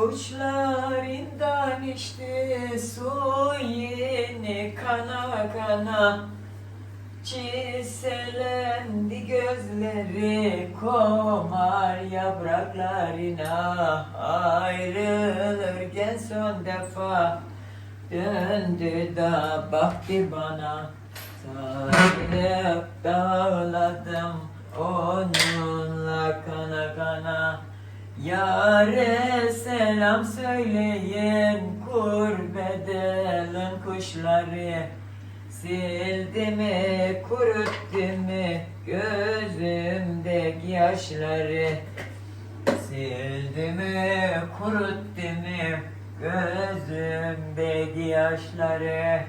Avuçlarından içti su yeni kana kana. Çiselendi gözleri komar yapraklarına. Ayrılırken son defa döndü da baktı bana. Sarılıp dağladım onunla kana kana Yare selam söyleyin kurbedelin kuşları. Sildi mi kuruttu mu gözümdeki yaşları. Sildi mi kuruttu mu gözümdeki yaşları.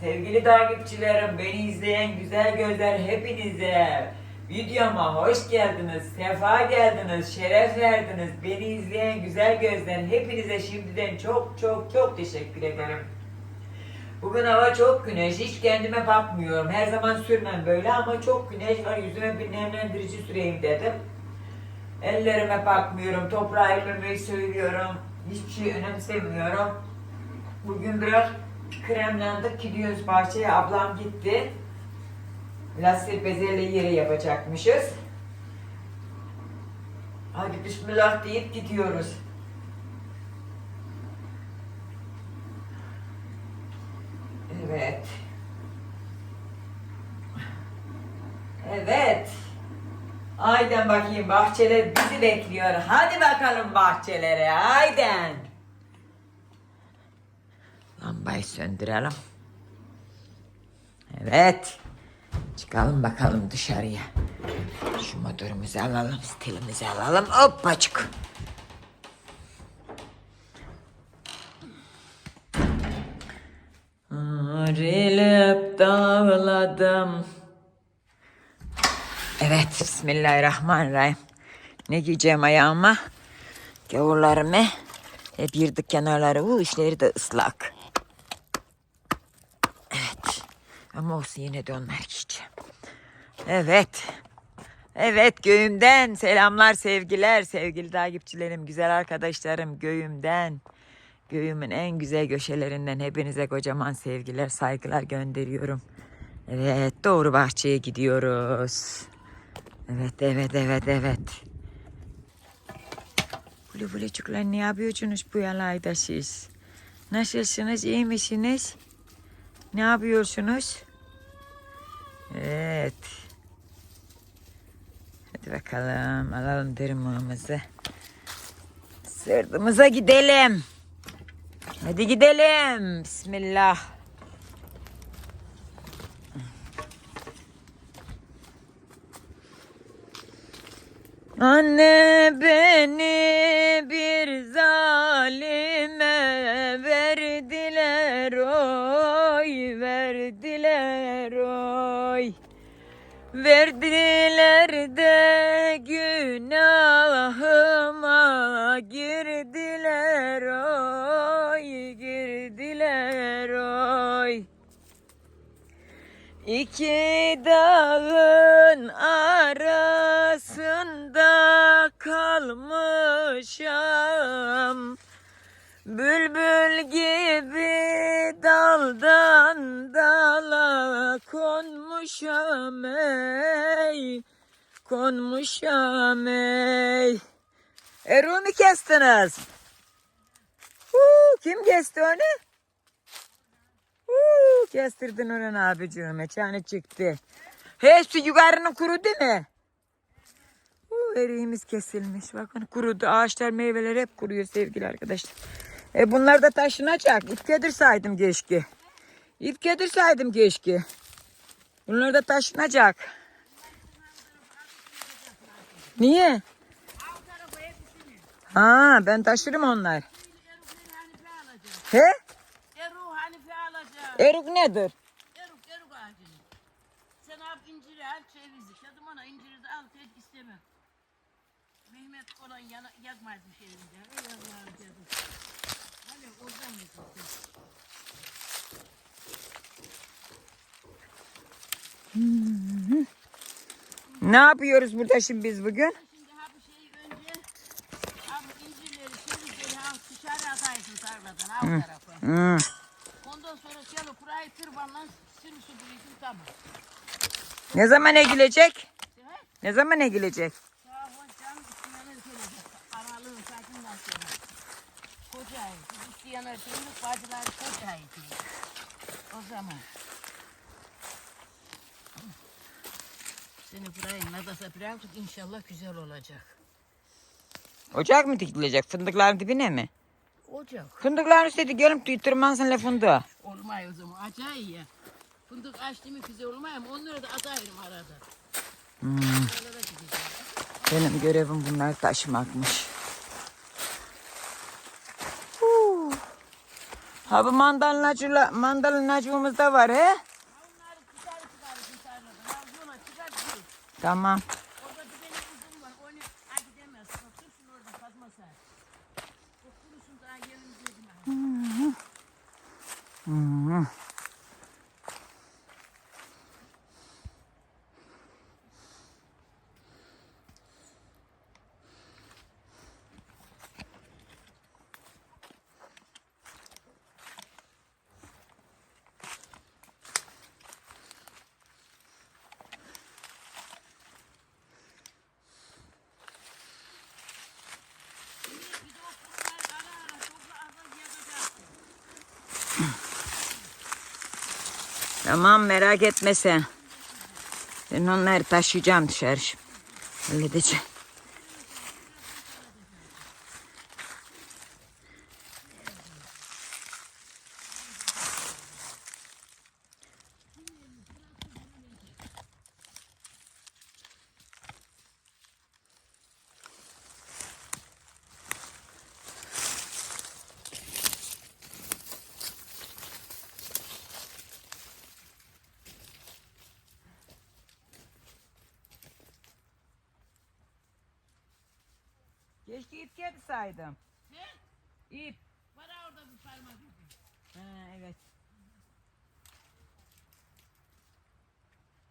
Sevgili takipçilerim, beni izleyen güzel gözler hepinize videoma hoş geldiniz, sefa geldiniz, şeref verdiniz. Beni izleyen güzel gözler hepinize şimdiden çok çok çok teşekkür ederim. Bugün hava çok güneş, hiç kendime bakmıyorum. Her zaman sürmem böyle ama çok güneş var. Yüzüme bir nemlendirici süreyim dedim. Ellerime bakmıyorum, toprağı elmemeyi söylüyorum. Hiçbir şey önemsemiyorum. Bugün biraz kremlendik gidiyoruz bahçeye. Ablam gitti. Lastik bezelye yeri yapacakmışız. Hadi bismillah deyip gidiyoruz. Evet. Evet. Ayden bakayım bahçeler bizi bekliyor. Hadi bakalım bahçelere. Ayden. Lambayı söndürelim. Evet. Çıkalım bakalım dışarıya. Şu motorumuzu alalım, stilimizi alalım. Hoppacık. Arilip dağladım. Evet, Bismillahirrahmanirrahim. Ne giyeceğim ayağıma? Gavurlarımı. Hep yırdık kenarları. Bu işleri de ıslak. Evet. Ama olsun yine de onlar giyeceğim. Evet. Evet göğümden selamlar sevgiler sevgili takipçilerim güzel arkadaşlarım göğümden göğümün en güzel köşelerinden hepinize kocaman sevgiler saygılar gönderiyorum. Evet doğru bahçeye gidiyoruz. Evet evet evet evet. Bulu bulucuklar ne yapıyorsunuz bu yalayda siz? Nasılsınız iyi misiniz? Ne yapıyorsunuz? Evet. Hadi bakalım alalım dırmığımızı. Sırtımıza gidelim. Hadi gidelim. Bismillah. Anne beni İki dağın arasında kalmışam Bülbül gibi daldan dala konmuşam ey Konmuşam ey mu kestiniz? Huu, kim kesti onu? Huu, kestirdin onu abicim. Çanı çıktı. Hepsi yukarının kurudu mu? Huu, eriğimiz kesilmiş. Bakın kurudu. Ağaçlar meyveler hep kuruyor sevgili arkadaşlar. E bunlar da taşınacak. İp kedirsaydım keşke. İp kedirsaydım keşke. Bunlar da taşınacak. Niye? Ha ben taşırım onlar. He? Eruk nedir? Eruk, eruk ağacını. Sen al inciri al, cevizi. Şadım ona inciri de al, hiç istemem. Mehmet olan yana, yakmazmış evinde. Ey Allah'ım dedim. Hani oradan mı tuttu? Ne yapıyoruz burada şimdi biz bugün? Şimdi ha bu şeyi önce, ha bu inciri tarladan alt tarafı. Hı. Ondan sonra çalı kurayı tırbanla sürü süpürüyorsun tamam. Ne zaman ekilecek? Ha? Ne zaman diyor. O zaman. Seni buraya nadasa birazcık inşallah güzel olacak. Ocak mı dikilecek? Fındıkların dibine mi? Ocak. Fındıkların üstüne gelip tırmansın la fındığı. Olmay o zaman. Acayip ya. Fındık açtı mı güzel olmay mı? Onları da atayım arada. Hmm. Gideceğim. Benim görevim bunları taşımakmış. Huu. Ha bu mandalinacı, mandalinacığımız da var he? Ha onları bir benim kızım var. Onu ay gidemez. Bak dur şunu orada kazmasa. O kurusun daha yerin dedim. ha. Hmm. Bir de o kızlar ara ara topla azaz yapacaksın. Tamam merak etme sen. Ben onları taşıyacağım dışarı. Halledeceğim. Keşke ip saydım. Ne? İp. Var ha orada bir parmak izi. Ha, evet.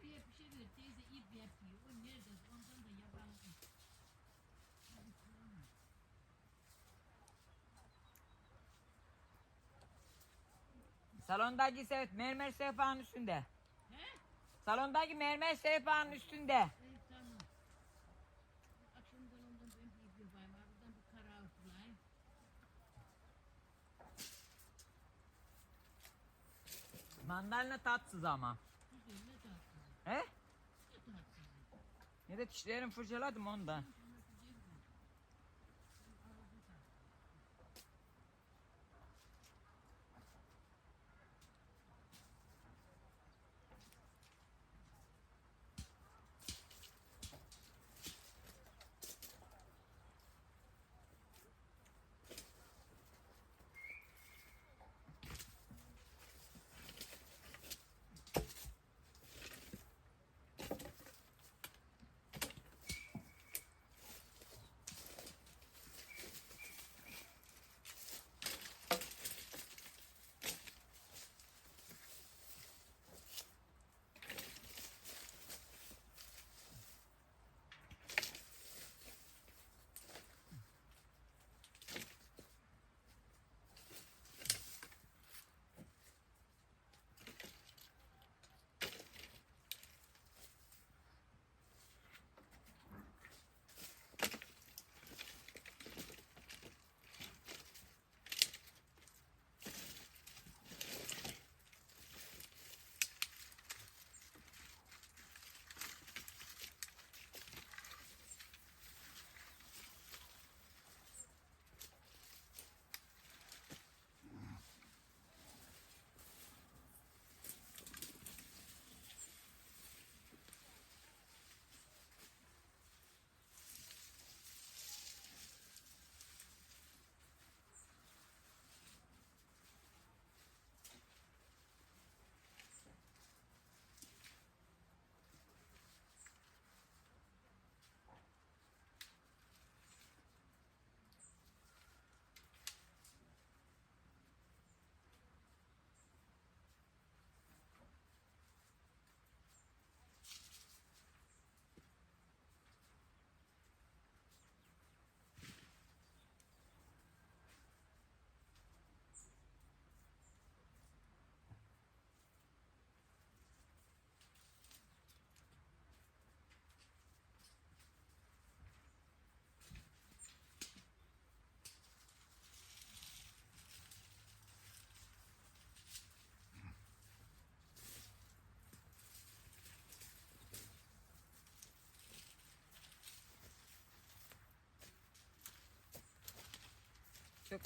Bir bir şey bilir. Teyze ip yapıyor. O nerede? Ondan da yabancı. Salondaki se- mermer sehpanın üstünde. He? Salondaki mermer sehpanın üstünde. Evet tamam. Akşamdan ondan ben bir ip yapayım. Buradan bir kara örtülayım. Mandalina tatsız ama. He? Ne da dişlerimi fırçaladım. Çok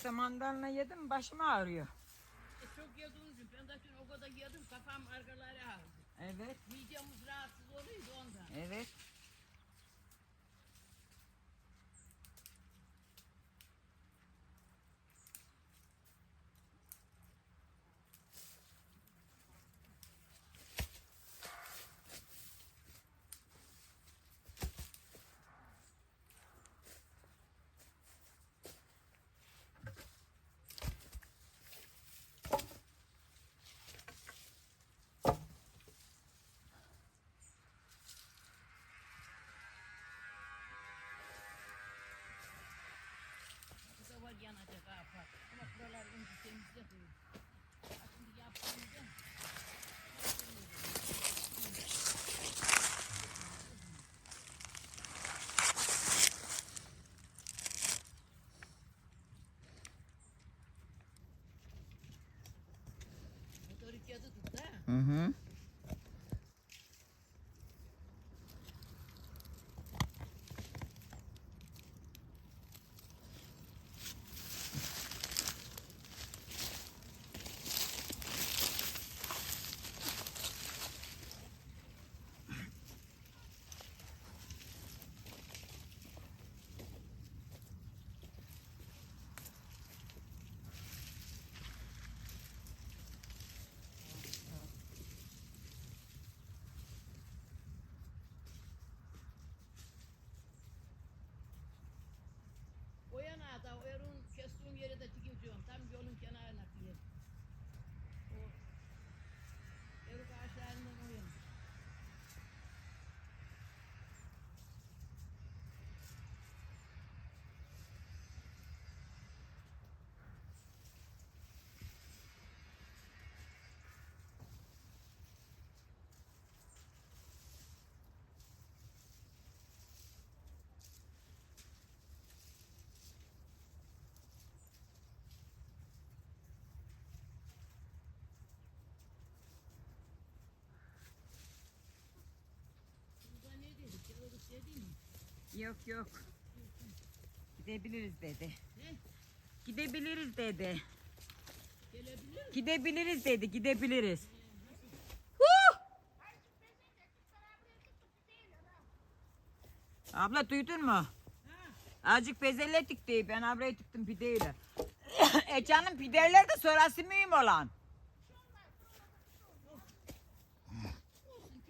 da mandalina yedim başım ağrıyor. E, çok yediğim için ben zaten o kadar yedim kafam arkaları ağrıdı. Evet, Midemiz rahatsız oluyordu ondan. evet. Bu da var yanacak ha bak. Ama buralar önce temizle koyun. Ha, Şimdi yaptığımda Motorik yadı tut da. Hı hı. O yana da o erun kestiğim yere de dikiyorum. Tam yolun kenarına diye. O eruk ağaçlarından o yana. Burada ne dedik? Yarılık dedi mi? Yok yok. Gidebiliriz dedi. He? Gidebiliriz dedi. Gelebilir mi? Gidebiliriz dedi, gidebiliriz. Abla duydun mu? Ha? Azıcık bezelye dikti. Ben abraya tıktım pideyle. e canım pideler de sonrası mühim olan. Olsun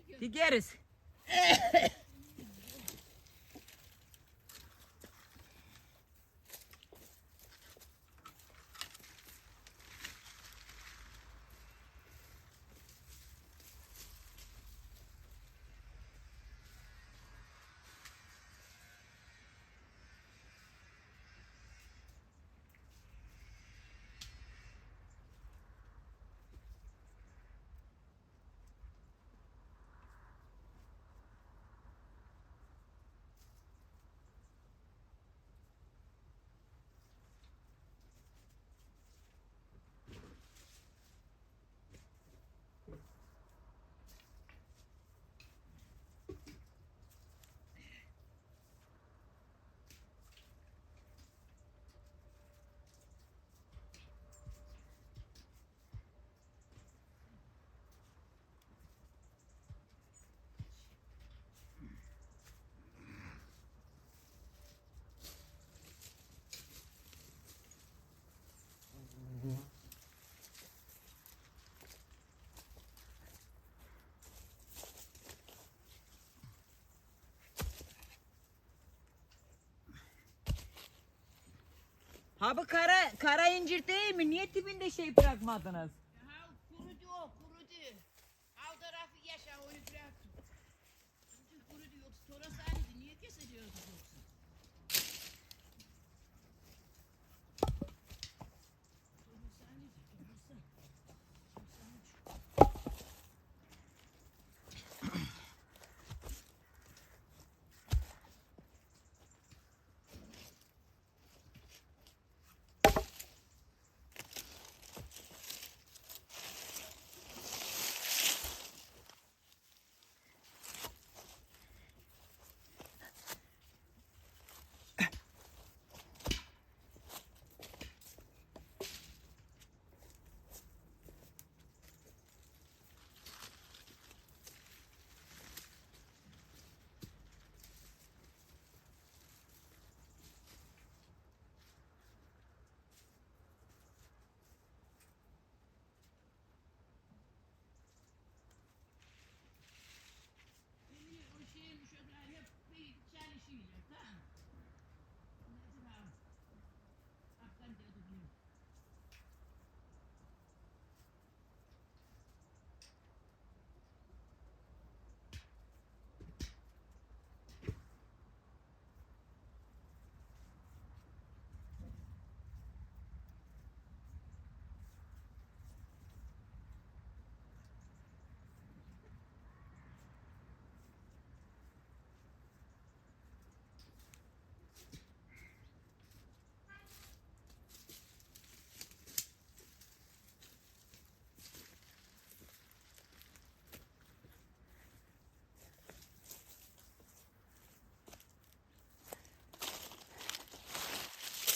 Ha bu kara, kara incir değil mi? Niye dibinde şey bırakmadınız? Ha kurudu o kurudu. Al tarafı yaşa onu bırak. Kurudu kurudu yoksa sonra sahneydi. Niye kesiliyordu yoksa? Sonra sahneydi. Durursa.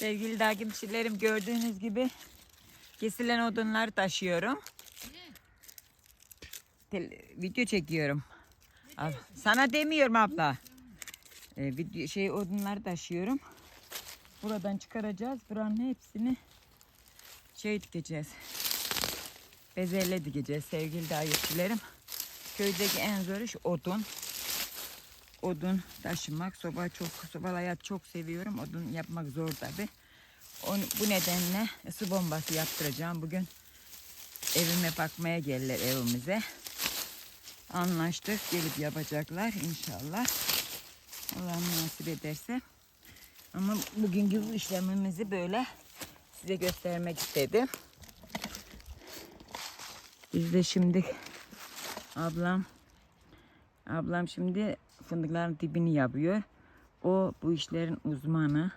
Sevgili takipçilerim gördüğünüz gibi kesilen odunları taşıyorum. Video çekiyorum. Al, Sana demiyorum abla. Ee, video, şey odunları taşıyorum. Buradan çıkaracağız. Buranın hepsini şey dikeceğiz. Bezelye dikeceğiz sevgili takipçilerim. Köydeki en zor iş odun. Odun taşımak, soba çok, sobalı hayat çok seviyorum. Odun yapmak zor tabi. Bu nedenle su bombası yaptıracağım. Bugün evime bakmaya gelirler evimize. Anlaştık. Gelip yapacaklar inşallah. Allah nasip ederse. Ama bugünkü bu işlemimizi böyle size göstermek istedim. Biz de şimdi ablam ablam şimdi fındıkların dibini yapıyor. O bu işlerin uzmanı.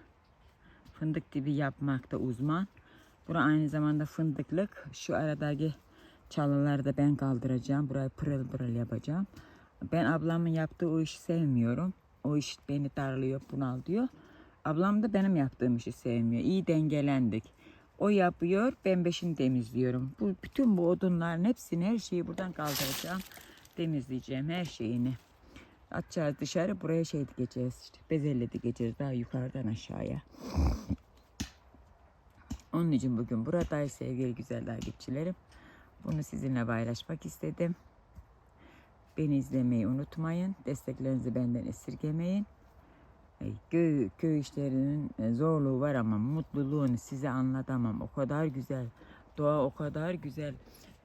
Fındık dibi yapmakta uzman. Bura aynı zamanda fındıklık. Şu aradaki çalıları da ben kaldıracağım. Burayı pırıl pırıl yapacağım. Ben ablamın yaptığı o işi sevmiyorum. O iş beni darlıyor, bunaltıyor. Ablam da benim yaptığım işi sevmiyor. İyi dengelendik. O yapıyor, ben beşini temizliyorum. Bu bütün bu odunların hepsini, her şeyi buradan kaldıracağım. Temizleyeceğim her şeyini. Atacağız dışarı, buraya şey dikeceğiz. işte bezelye dikeceğiz daha yukarıdan aşağıya. Onun için bugün buradayız sevgili güzel takipçilerim. Bunu sizinle paylaşmak istedim. Beni izlemeyi unutmayın. Desteklerinizi benden esirgemeyin. Köy, köy işlerinin e, zorluğu var ama mutluluğunu size anlatamam. O kadar güzel. Doğa o kadar güzel.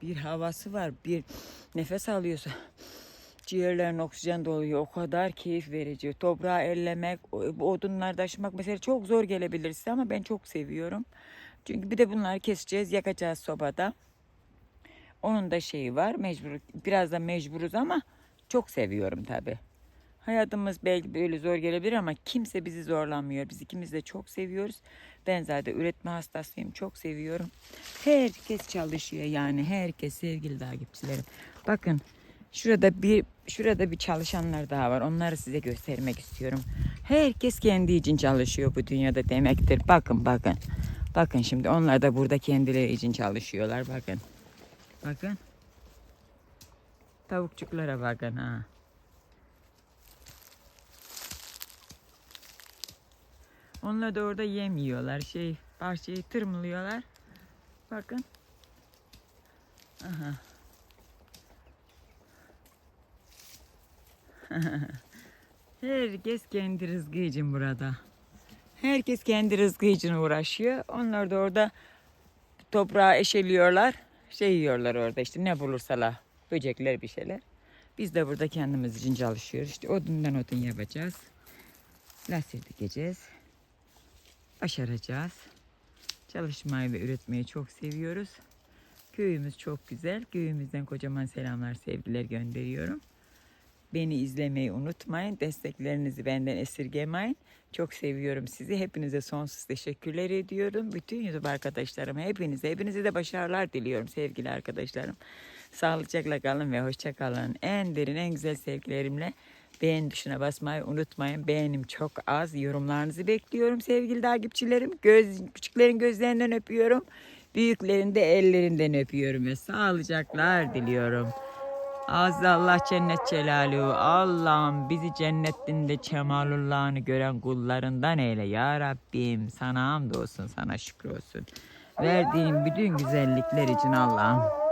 Bir havası var. Bir nefes alıyorsa ciğerlerin oksijen doluyor. O kadar keyif verici. Toprağı ellemek, odunlar taşımak mesela çok zor gelebilir size ama ben çok seviyorum. Çünkü bir de bunları keseceğiz, yakacağız sobada. Onun da şeyi var. Mecbur, biraz da mecburuz ama çok seviyorum tabii. Hayatımız belki böyle zor gelebilir ama kimse bizi zorlamıyor. Biz ikimiz de çok seviyoruz. Ben zaten üretme hastasıyım. Çok seviyorum. Herkes çalışıyor yani. Herkes sevgili takipçilerim. Bakın şurada bir şurada bir çalışanlar daha var. Onları size göstermek istiyorum. Herkes kendi için çalışıyor bu dünyada demektir. Bakın bakın. Bakın şimdi onlar da burada kendileri için çalışıyorlar. Bakın. Bakın. Tavukçuklara bakın ha. Onlar da orada yem yiyorlar. Şey, bahçeyi tırmılıyorlar. Bakın. Aha. Herkes kendi rızkı için burada. Herkes kendi rızkı için uğraşıyor. Onlar da orada toprağı eşeliyorlar. Şey yiyorlar orada işte ne bulursalar. Böcekler bir şeyler. Biz de burada kendimiz için çalışıyoruz. İşte odundan odun yapacağız. Lastik dikeceğiz. Başaracağız. Çalışmayı ve üretmeyi çok seviyoruz. Köyümüz çok güzel. Köyümüzden kocaman selamlar, sevgiler gönderiyorum. Beni izlemeyi unutmayın. Desteklerinizi benden esirgemeyin. Çok seviyorum sizi. Hepinize sonsuz teşekkürler ediyorum. Bütün YouTube arkadaşlarıma, hepinize, hepinize de başarılar diliyorum sevgili arkadaşlarım. Sağlıcakla kalın ve hoşça kalın. En derin, en güzel sevgilerimle beğen tuşuna basmayı unutmayın. Beğenim çok az. Yorumlarınızı bekliyorum sevgili takipçilerim. Göz, küçüklerin gözlerinden öpüyorum. Büyüklerin de ellerinden öpüyorum ve sağlıcaklar diliyorum. Azze Allah cennet celaluhu. Allah'ım bizi cennetinde çemalullahını gören kullarından eyle ya Rabbim. Sana hamdolsun, sana şükür olsun. Verdiğin bütün güzellikler için Allah'ım.